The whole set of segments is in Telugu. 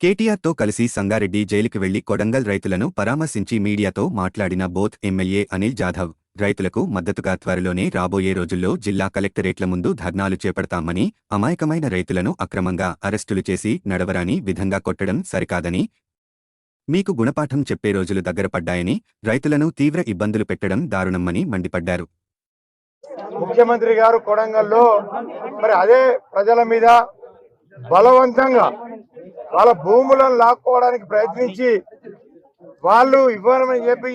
కేటీఆర్తో కలిసి సంగారెడ్డి జైలుకు వెళ్ళి కొడంగల్ రైతులను పరామర్శించి మీడియాతో మాట్లాడిన బోత్ ఎమ్మెల్యే అనిల్ జాధవ్ రైతులకు మద్దతుగా త్వరలోనే రాబోయే రోజుల్లో జిల్లా కలెక్టరేట్ల ముందు ధర్నాలు చేపడతామని అమాయకమైన రైతులను అక్రమంగా అరెస్టులు చేసి నడవరాని విధంగా కొట్టడం సరికాదని మీకు గుణపాఠం చెప్పే రోజులు దగ్గరపడ్డాయని రైతులను తీవ్ర ఇబ్బందులు పెట్టడం దారుణమని మండిపడ్డారు. ముఖ్యమంత్రి గారు కొడంగల్లో మరి అదే ప్రజల మీద బలవంతంగా వాళ్ళ భూములను లాక్కోవడానికి ప్రయత్నించి వాళ్ళు ఇవ్వాలని చెప్పి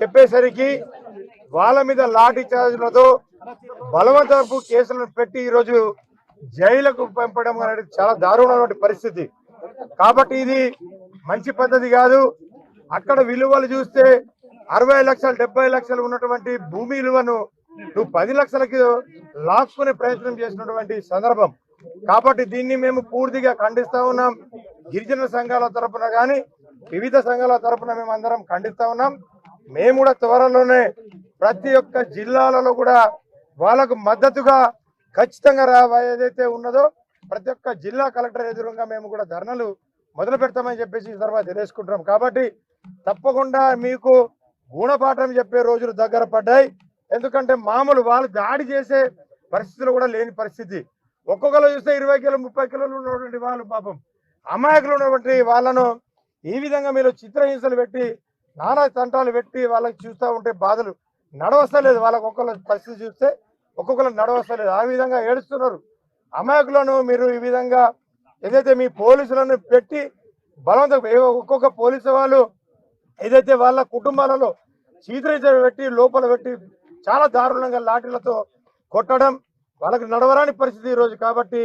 చెప్పేసరికి వాళ్ళ మీద లాఠీ చార్జీలతో బలవంతపు కేసులను పెట్టి ఈరోజు జైలుకు పంపడం అనేది చాలా దారుణమైన పరిస్థితి. కాబట్టి ఇది మంచి పద్ధతి కాదు. అక్కడ విలువలు చూస్తే అరవై లక్షలు డెబ్బై లక్షలు ఉన్నటువంటి భూమి విలువను నువ్వు పది లక్షలకి లాక్కునే ప్రయత్నం చేసినటువంటి సందర్భం. కాబట్టి దీన్ని మేము పూర్తిగా ఖండిస్తా ఉన్నాం. గిరిజన సంఘాల తరపున కానీ వివిధ సంఘాల తరపున మేము అందరం ఖండిస్తా ఉన్నాం. మేము కూడా త్వరలోనే ప్రతి ఒక్క జిల్లాలలో కూడా వాళ్ళకు మద్దతుగా ఖచ్చితంగా రా ఏదైతే ఉన్నదో ప్రతి ఒక్క జిల్లా కలెక్టర్ ఎదురుగా మేము కూడా ధర్నలు మొదలు పెడతామని చెప్పేసి తర్వాత తెలియజేసుకుంటున్నాం. కాబట్టి తప్పకుండా మీకు గుణపాఠం చెప్పే రోజులు దగ్గర పడ్డాయి. ఎందుకంటే మామూలు వాళ్ళు దాడి చేసే పరిస్థితులు కూడా లేని పరిస్థితి. ఒక్కొక్కరు చూస్తే ఇరవై కిలో ముప్పై కిలోలు ఉన్నటువంటి వాళ్ళు పాపం. అమాయకులు ఉన్నటువంటి వాళ్ళను ఈ విధంగా మీరు చిత్రహింసలు పెట్టి నానా తంటాలు పెట్టి వాళ్ళకి చూస్తూ ఉంటే బాధలు. నడవస్తలేదు వాళ్ళకి ఒక్కొక్కరు పరిస్థితి చూస్తే ఒక్కొక్కరు నడవస్తలేదు. ఆ విధంగా ఏడుస్తున్నారు. అమాయకులను మీరు ఈ విధంగా ఏదైతే మీ పోలీసులను పెట్టి బలవంతం ఒక్కొక్క పోలీసు వాళ్ళు ఏదైతే వాళ్ళ కుటుంబాలలో చీతరించలు పెట్టి లోపల పెట్టి చాలా దారుణంగా లాఠీలతో కొట్టడం వాళ్ళకి నడవరాని పరిస్థితి ఈరోజు కాబట్టి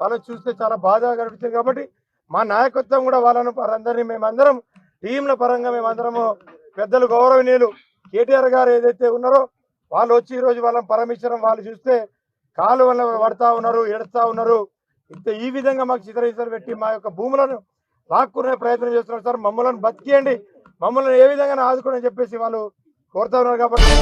వాళ్ళని చూస్తే చాలా బాధగా కనిపిస్తుంది కాబట్టి మా నాయకత్వం కూడా వాళ్ళను వారందరినీ మేమందరం టీంల పరంగా మేమందరము పెద్దలు గౌరవనీయులు కేటీఆర్ గారు ఏదైతే ఉన్నారో వాళ్ళు వచ్చి ఈరోజు వాళ్ళని పరమించడం వాళ్ళు చూస్తే కాలు వల్ల పడతా ఉన్నారు ఎడతా ఉన్నారు. ఇంత ఈ విధంగా మాకు చిత్రహింసలు పెట్టి మా యొక్క భూములను లాక్కునే ప్రయత్నం చేస్తున్నారు సార్. మమ్మల్ని బతికేయండి. మమ్మల్ని ఏ విధంగా ఆదుకోండి చెప్పేసి వాళ్ళు కోరుతా ఉన్నారు కాబట్టి